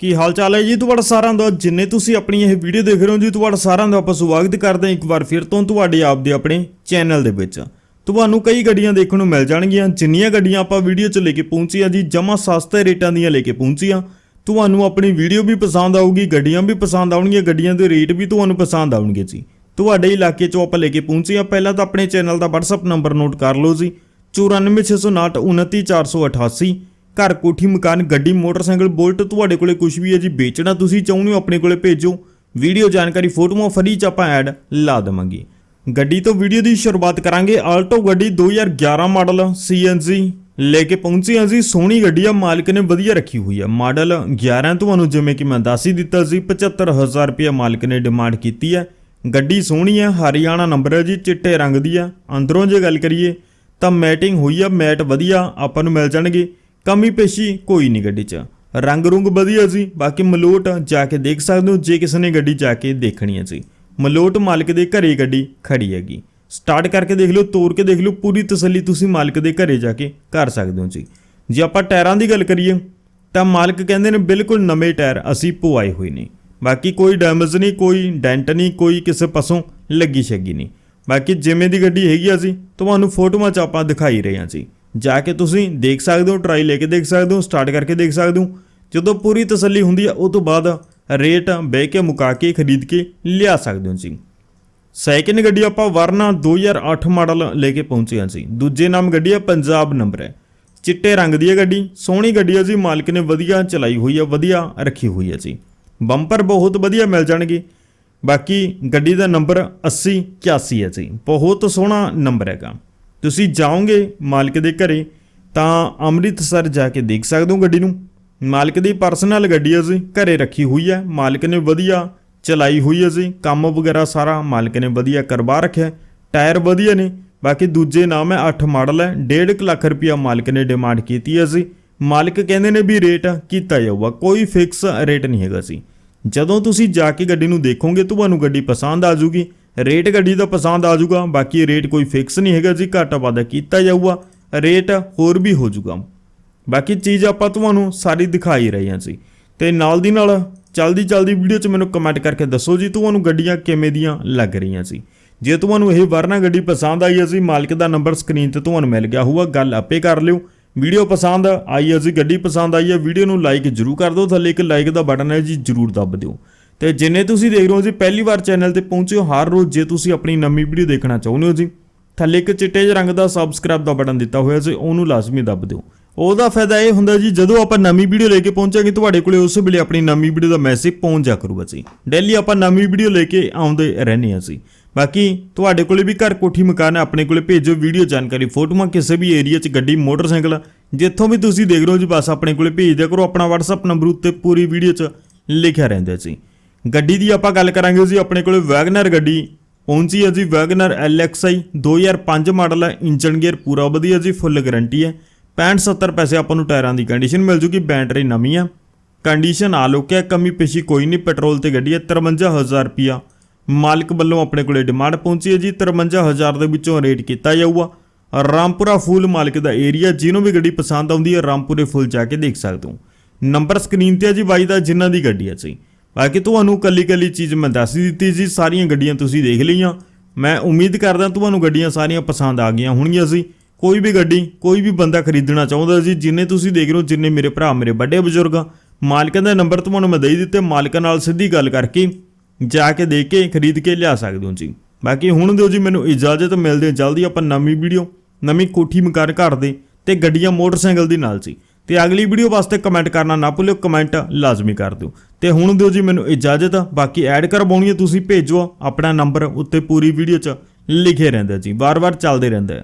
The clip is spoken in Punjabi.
ਕੀ ਹਾਲ ਚਾਲ ਹੈ ਜੀ? ਤੁਹਾਡਾ ਸਾਰਿਆਂ ਦਾ, ਜਿੰਨੇ ਤੁਸੀਂ ਆਪਣੀ ਇਹ ਵੀਡੀਓ ਦੇਖ ਰਹੇ ਹੋ ਜੀ, ਤੁਹਾਡਾ ਸਾਰਿਆਂ ਦਾ ਆਪਾਂ ਸਵਾਗਤ ਕਰਦੇ ਹਾਂ ਇੱਕ ਵਾਰ ਫਿਰ ਤੋਂ ਤੁਹਾਡੇ ਆਪ ਦੇ ਆਪਣੇ ਚੈਨਲ ਦੇ ਵਿੱਚ। ਤੁਹਾਨੂੰ ਕਈ ਗੱਡੀਆਂ ਦੇਖਣ ਨੂੰ ਮਿਲ ਜਾਣਗੀਆਂ, ਜਿੰਨੀਆਂ ਗੱਡੀਆਂ ਆਪਾਂ ਵੀਡੀਓ 'ਚ ਲੈ ਕੇ ਪਹੁੰਚੀਆਂ ਜੀ, ਜਮਾ ਸਸਤੇ ਰੇਟਾਂ ਦੀਆਂ ਲੈ ਕੇ ਪਹੁੰਚੀਆਂ ਤੁਹਾਨੂੰ ਆਪਣੀ ਵੀਡੀਓ ਵੀ ਪਸੰਦ ਆਊਗੀ, ਗੱਡੀਆਂ ਵੀ ਪਸੰਦ ਆਉਣਗੀਆਂ, ਗੱਡੀਆਂ ਦੇ ਰੇਟ ਵੀ ਤੁਹਾਨੂੰ ਪਸੰਦ ਆਉਣਗੇ ਜੀ। ਤੁਹਾਡੇ ਇਲਾਕੇ 'ਚੋਂ ਆਪਾਂ ਲੈ ਕੇ ਪਹੁੰਚੇ ਹਾਂ। ਪਹਿਲਾਂ ਤਾਂ ਆਪਣੇ ਚੈਨਲ ਦਾ WhatsApp ਨੰਬਰ ਨੋਟ ਕਰ ਲਓ ਜੀ 9469299488 ਘਰ ਕੋਠੀ, ਮਕਾਨ, ਗੱਡੀ, ਮੋਟਰਸਾਈਕਲ, ਬੁਲਟ, ਤੁਹਾਡੇ ਕੋਲੇ ਕੁਝ ਵੀ ਹੈ ਜੀ, ਵੇਚਣਾ ਤੁਸੀਂ ਚਾਹੁੰਦੇ ਹੋ, ਆਪਣੇ ਕੋਲੇ ਭੇਜੋ। ਵੀਡੀਓ ਜਾਣਕਾਰੀ ਫੋਟੋਆਂ ਫਰੀ ਚ ਆਪਾਂ ਐਡ ਲਾ ਦੇਵਾਂਗੇ। ਗੱਡੀ ਤੋਂ ਵੀਡੀਓ ਦੀ ਸ਼ੁਰੂਆਤ ਕਰਾਂਗੇ। ਆਲਟੋ ਗੱਡੀ 2011 ਮਾਡਲ CNG ਲੈ ਕੇ ਪਹੁੰਚੀ ਹਾਂ ਜੀ। ਸੋਹਣੀ ਗੱਡੀ ਆ, ਮਾਲਕ ਨੇ ਵਧੀਆ ਰੱਖੀ ਹੋਈ ਆ। ਮਾਡਲ 11 ਤੁਹਾਨੂੰ ਜਿਵੇਂ ਕਿ ਮੈਂ ਦੱਸ ਹੀ ਦਿੱਤਾ ਸੀ 75000 ਰੁਪਏ ਮਾਲਕ ਨੇ ਡਿਮਾਂਡ ਕੀਤੀ ਹੈ ਗੱਡੀ ਸੋਹਣੀ ਹੈ ਹਰਿਆਣਾ ਨੰਬਰ ਹੈ ਜੀ, ਚਿੱਟੇ ਰੰਗ ਦੀ ਆ। ਅੰਦਰੋਂ ਜੇ ਗੱਲ ਕਰੀਏ ਤਾਂ ਮੈਟਿੰਗ ਹੋਈ ਆ, ਮੈਟ ਵਧੀਆ, ਆਪਾਂ ਨੂੰ ਮਿਲ ਜਾਣਗੇ। ਕਮੀ ਪੇਸ਼ੀ ਕੋਈ ਨਹੀਂ ਗੱਡੀ 'ਚ। ਰੰਗ ਰੁੰਗ ਵਧੀਆ ਸੀ, ਬਾਕੀ ਮਲੋਟ ਜਾ ਕੇ ਦੇਖ ਸਕਦੇ ਹੋ, ਜੇ ਕਿਸੇ ਨੇ ਗੱਡੀ ਜਾ ਕੇ ਦੇਖਣੀ ਹੈ ਜੀ। ਮਲੋਟ ਮਾਲਕ ਦੇ ਘਰੇ ਗੱਡੀ ਖੜੀ ਹੈਗੀ। ਸਟਾਰਟ ਕਰਕੇ ਦੇਖ ਲਓ ਤੋਰ ਕੇ ਦੇਖ ਲਓ, ਪੂਰੀ ਤਸੱਲੀ ਤੁਸੀਂ ਮਾਲਕ ਦੇ ਘਰੇ ਜਾ ਕੇ ਕਰ ਸਕਦੇ ਹੋ ਜੀ। ਜੇ ਆਪਾਂ ਟਾਇਰਾਂ ਦੀ ਗੱਲ ਕਰੀਏ, ਤਾਂ ਮਾਲਕ ਕਹਿੰਦੇ ਨੇ ਬਿਲਕੁਲ ਨਵੇਂ ਟਾਇਰ ਅਸੀਂ ਪਵਾਏ ਹੋਏ ਨੇ। ਬਾਕੀ ਕੋਈ ਡੈਮੇਜ ਨਹੀਂ, ਕੋਈ ਡੈਂਟ ਨਹੀਂ, ਕੋਈ ਕਿਸੇ ਪਾਸੋਂ ਲੱਗੀ ਛੱਗੀ ਨਹੀਂ। ਬਾਕੀ ਜਿਵੇਂ ਦੀ ਗੱਡੀ ਹੈਗੀ ਆ ਜੀ, ਤੁਹਾਨੂੰ ਫੋਟੋਆਂ 'ਚ ਆਪਾਂ ਦਿਖਾਈ ਰਹੇ ਹਾਂ ਜੀ। ਜਾ ਕੇ ਤੁਸੀਂ ਦੇਖ ਸਕਦੇ ਹੋ ਟਰਾਈ ਲੈ ਕੇ ਦੇਖ ਸਕਦੇ ਹੋ ਸਟਾਰਟ ਕਰਕੇ ਦੇਖ ਸਕਦੇ ਹੋ। ਜਦੋਂ ਪੂਰੀ ਤਸੱਲੀ ਹੁੰਦੀ ਆ, ਉਹ ਤੋਂ ਬਾਅਦ ਰੇਟ ਬਹਿ ਕੇ ਮੁਕਾ ਕੇ, ਖਰੀਦ ਕੇ ਲਿਆ ਸਕਦੇ ਹੋ ਜੀ ਸੈਕਿੰਡ ਗੱਡੀ ਆਪਾਂ ਵਰਨਾ 2008 ਮਾਡਲ ਲੈ ਕੇ ਪਹੁੰਚੇ ਹਾਂ ਜੀ ਦੂਜੇ ਨਾਮ ਗੱਡੀ ਆ, ਪੰਜਾਬ ਨੰਬਰ ਹੈ। ਚਿੱਟੇ ਰੰਗ ਦੀ ਹੈ ਗੱਡੀ, ਸੋਹਣੀ ਗੱਡੀ ਹੈ ਜੀ, ਮਾਲਕ ਨੇ ਵਧੀਆ ਚਲਾਈ ਹੋਈ ਹੈ ਵਧੀਆ ਰੱਖੀ ਹੋਈ ਹੈ ਜੀ। ਬੰਪਰ ਬਹੁਤ ਵਧੀਆ ਮਿਲ ਜਾਣਗੇ। ਬਾਕੀ ਗੱਡੀ ਦਾ ਨੰਬਰ 80 81 ਹੈ ਜੀ। ਬਹੁਤ ਸੋਹਣਾ ਨੰਬਰ ਹੈਗਾ। ਤੁਸੀਂ ਜਾਓਗੇ ਮਾਲਕ ਦੇ ਘਰੇ, ਤਾਂ ਅੰਮ੍ਰਿਤਸਰ ਜਾ ਕੇ ਦੇਖ ਸਕਦੇ ਹੋ ਗੱਡੀ ਨੂੰ। ਮਾਲਕ ਦੀ ਪਰਸਨਲ ਗੱਡੀ ਹੈ ਜੀ, ਘਰੇ ਰੱਖੀ ਹੋਈ ਹੈ ਮਾਲਕ ਨੇ ਵਧੀਆ ਚਲਾਈ ਹੋਈ ਹੈ ਜੀ, ਕੰਮ ਵਗੈਰਾ ਸਾਰਾ ਮਾਲਕ ਨੇ ਵਧੀਆ ਕਰਵਾ ਰੱਖਿਆ, ਟਾਇਰ ਵਧੀਆ ਨੇ, ਬਾਕੀ ਦੂਜੇ ਨਾਮ ਹੈ 8 ਮਾਡਲ ਹੈ 1.5 ਲੱਖ ਰੁਪਇਆ ਮਾਲਕ ਨੇ ਡਿਮਾਂਡ ਕੀਤੀ ਹੈ ਜੀ। ਮਾਲਕ ਕਹਿੰਦੇ ਨੇ ਵੀ ਰੇਟ ਕੀਤਾ ਜਾਊਗਾ, ਕੋਈ ਫਿਕਸ ਰੇਟ ਨਹੀਂ ਹੈਗਾ ਸੀ ਜਦੋਂ ਤੁਸੀਂ ਜਾ ਕੇ ਗੱਡੀ ਨੂੰ ਦੇਖੋਗੇ, ਤੁਹਾਨੂੰ ਗੱਡੀ ਪਸੰਦ ਆ ਜੂਗੀ ਰੇਟ ਗੱਡੀ ਦਾ ਪਸੰਦ ਆ ਜੂਗਾ ਬਾਕੀ ਰੇਟ ਕੋਈ ਫਿਕਸ ਨਹੀਂ ਹੈਗਾ ਜੀ, ਘਾਟਾ ਵਾਧਾ ਕੀਤਾ ਜਾਊਗਾ, ਰੇਟ ਹੋਰ ਵੀ ਹੋ ਜੂਗਾ ਬਾਕੀ ਚੀਜ਼ ਆਪਾਂ ਤੁਹਾਨੂੰ ਸਾਰੀ ਦਿਖਾਈ ਰਹੇ ਹਾਂ ਜੀ। ਤੇ ਨਾਲ ਦੀ ਨਾਲ ਚਲਦੀ ਚਲਦੀ ਵੀਡੀਓ 'ਚ ਮੈਨੂੰ ਕਮੈਂਟ ਕਰਕੇ ਦੱਸੋ ਜੀ, ਤੁਹਾਨੂੰ ਗੱਡੀਆਂ ਕਿਵੇਂ ਦੀਆਂ ਲੱਗ ਰਹੀਆਂ ਸੀ ਜੇ ਤੁਹਾਨੂੰ ਇਹ ਵਰਨਾ ਗੱਡੀ ਪਸੰਦ ਆਈ ਹੈ ਜੀ, ਮਾਲਕ ਦਾ ਨੰਬਰ ਸਕਰੀਨ ਤੇ ਤੁਹਾਨੂੰ ਮਿਲ ਗਿਆ ਹੋਊਗਾ, ਗੱਲ ਆਪੇ ਕਰ ਲਿਓ। ਵੀਡੀਓ ਪਸੰਦ ਆਈ ਹੈ ਜੀ, ਗੱਡੀ ਪਸੰਦ ਆਈ ਹੈ, ਵੀਡੀਓ ਨੂੰ ਲਾਈਕ ਜਰੂਰ ਕਰ ਦਿਓ, ਥੱਲੇ ਇੱਕ ਲਾਈਕ ਦਾ ਬਟਨ ਹੈ ਜੀ, ਜਰੂਰ ਦੱਬ ਦਿਓ। ਤੇ ਜਿੰਨੇ ਤੁਸੀਂ ਦੇਖ ਰਹੇ ਹੋ ਜੀ, ਪਹਿਲੀ ਵਾਰ ਚੈਨਲ ਤੇ ਪਹੁੰਚੇ ਹੋ, ਹਰ ਰੋਜ਼ ਜੇ ਤੁਸੀਂ ਆਪਣੀ ਨਵੀਂ ਵੀਡੀਓ ਦੇਖਣਾ ਚਾਹੁੰਦੇ ਹੋ ਜੀ, ਥੱਲੇ ਇੱਕ ਚਿੱਟੇ ਜਿਹੇ ਰੰਗ ਦਾ ਸਬਸਕ੍ਰਾਈਬ ਦਾ ਬਟਨ ਦਿੱਤਾ ਹੋਇਆ ਜੀ, ਉਹਨੂੰ ਲਾਜ਼ਮੀ ਦੱਬ ਦਿਓ। ਉਹਦਾ ਫਾਇਦਾ ਇਹ ਹੁੰਦਾ ਜੀ, ਜਦੋਂ ਆਪਾਂ ਨਵੀਂ ਵੀਡੀਓ ਲੈ ਕੇ ਪਹੁੰਚਾਂਗੇ, ਤੁਹਾਡੇ ਕੋਲੇ ਉਸ ਵੇਲੇ ਆਪਣੀ ਨਵੀਂ ਵੀਡੀਓ ਦਾ ਮੈਸੇਜ ਪਹੁੰਚ ਜਾ ਕਰੂਗਾ ਜੀ। ਡੇਲੀ ਆਪਾਂ ਨਵੀਂ ਵੀਡੀਓ ਲੈ ਕੇ ਆਉਂਦੇ ਰਹਿੰਦੇ ਹਾਂ ਜੀ। ਬਾਕੀ ਤੁਹਾਡੇ ਕੋਲੇ ਵੀ ਘਰ ਕੋਠੀ ਮਕਾਨ ਹੈ, ਆਪਣੇ ਕੋਲੇ ਭੇਜੋ ਵੀਡੀਓ ਜਾਣਕਾਰੀ, ਫੋਟੋਆਂ ਕਿਸੇ ਵੀ ਏਰੀਆ 'ਚ, ਗੱਡੀ, ਮੋਟਰਸਾਈਕਲ, ਜਿੱਥੋਂ ਵੀ ਤੁਸੀਂ ਦੇਖ ਰਹੇ ਹੋ ਜੀ, ਬਸ ਆਪਣੇ ਕੋਲੇ ਭੇਜ ਦਿਆ ਕਰੋ, ਆਪਣਾ WhatsApp ਨੰਬਰ ਉੱਤੇ ਪੂਰੀ ਵੀਡੀਓ 'ਚ ਲਿਖਿਆ ਰਹਿੰਦਾ ਜੀ। ਗੱਡੀ ਦੀ ਆਪਾਂ ਗੱਲ ਕਰਾਂਗੇ ਜੀ ਆਪਣੇ ਕੋਲੇ ਵੈਗਨਰ ਗੱਡੀ। ਪਹੁੰਚੀ ਹੈ ਜੀ ਵੈਗਨਰ LXI 2005 ਮਾਡਲ ਹੈ ਇੰਜਨ ਗੇਅਰ ਪੂਰਾ ਵਧੀਆ ਜੀ ਫੁੱਲ ਗਾਰੰਟੀ ਹੈ। 65 70 ਪੈਸੇ ਆਪਾਂ ਨੂੰ ਟਾਇਰਾਂ ਦੀ ਕੰਡੀਸ਼ਨ ਮਿਲ ਜੂਗੀ ਬੈਟਰੀ ਨਵੀਂ ਆ ਕੰਡੀਸ਼ਨ ਆਲੋਕ ਹੈ ਕਮੀ ਪੇਸ਼ੀ ਕੋਈ ਨਹੀਂ ਪੈਟਰੋਲ ਤੇ ਗੱਡੀ ਹੈ 53000 ਰੁਪਿਆ ਮਾਲਕ ਵੱਲੋਂ ਆਪਣੇ ਕੋਲੇ ਡਿਮਾਂਡ ਪਹੁੰਚੀ ਹੈ ਜੀ 53000 ਦੇ ਵਿੱਚੋਂ ਰੇਟ ਕੀਤਾ ਜਾਊਗਾ। ਰਾਮਪੁਰਾ ਫੂਲ ਮਾਲਕ ਦਾ ਏਰੀਆ ਜਿਹਨੂੰ ਵੀ ਗੱਡੀ ਪਸੰਦ ਆਉਂਦੀ ਹੈ, ਰਾਮਪੁਰੇ ਫੁੱਲ ਜਾ ਕੇ ਦੇਖ ਸਕਦੇ ਹੋ। ਨੰਬਰ ਸਕਰੀਨ ਤੇ ਹੈ ਜੀ ਬਾਈ ਦਾ, ਜਿਨ੍ਹਾਂ ਦੀ ਗੱਡੀ ਹੈ ਜੀ। ਬਾਕੀ ਤੁਹਾਨੂੰ ਕੱਲੀ ਕੱਲੀ ਚੀਜ਼ ਮੈਂ ਦੱਸ ਦਿੱਤੀ ਜੀ ਸਾਰੀਆਂ ਗੱਡੀਆਂ ਤੁਸੀਂ ਦੇਖ ਲਈਆਂ। ਮੈਂ ਉਮੀਦ ਕਰਦਾ ਤੁਹਾਨੂੰ ਗੱਡੀਆਂ ਸਾਰੀਆਂ ਪਸੰਦ ਆ ਗਈਆਂ ਹੋਣਗੀਆਂ ਸੀ। ਕੋਈ ਵੀ ਗੱਡੀ ਕੋਈ ਵੀ ਬੰਦਾ ਖਰੀਦਣਾ ਚਾਹੁੰਦਾ ਸੀ ਜਿੰਨੇ ਤੁਸੀਂ ਦੇਖ ਰਹੇ ਹੋ ਜਿੰਨੇ ਮੇਰੇ ਭਰਾ ਮੇਰੇ ਵੱਡੇ ਬਜ਼ੁਰਗ ਆ, ਮਾਲਕਾਂ ਦਾ ਨੰਬਰ ਤੁਹਾਨੂੰ ਮੈਂ ਦੇ ਦਿੱਤੇ ਮਾਲਕਾਂ ਨਾਲ ਸਿੱਧੀ ਗੱਲ ਕਰਕੇ ਜਾ ਕੇ ਦੇਖ ਕੇ ਖਰੀਦ ਕੇ ਲਿਆ ਸਕਦੇ ਹੋ ਜੀ। ਬਾਕੀ ਹੁਣ ਦਿਓ ਜੀ ਮੈਨੂੰ ਇਜਾਜ਼ਤ ਮਿਲਦੇ ਹਾਂ ਜਲਦੀ ਆਪਾਂ ਨਵੀਂ ਵੀਡੀਓ ਨਵੀਂ ਕੋਠੀ ਮਕਾਨ ਘਰ ਦੇ ਤੇ ਗੱਡੀਆਂ ਮੋਟਰਸਾਈਕਲ ਦੀ ਨਾਲ ਸੀ ਤੇ ਅਗਲੀ ਵੀਡੀਓ ਵਾਸਤੇ ਕਮੈਂਟ ਕਰਨਾ ਨਾ ਭੁੱਲਿਓ ਕਮੈਂਟ ਲਾਜ਼ਮੀ ਕਰ ਦਿਓ। ਤੇ ਹੁਣ ਦਿਓ ਜੀ ਮੈਨੂੰ ਇਜਾਜ਼ਤ, ਬਾਕੀ ਐਡ ਕਰਵਾਉਣੀ ਹੈ ਤੁਸੀਂ, ਭੇਜੋ। ਆਪਣਾ ਨੰਬਰ ਉੱਤੇ ਪੂਰੀ ਵੀਡੀਓ 'ਚ ਲਿਖੇ ਰਹਿੰਦਾ ਜੀ। ਵਾਰ-ਵਾਰ ਚੱਲਦੇ ਰਹਿੰਦਾ ਹੈ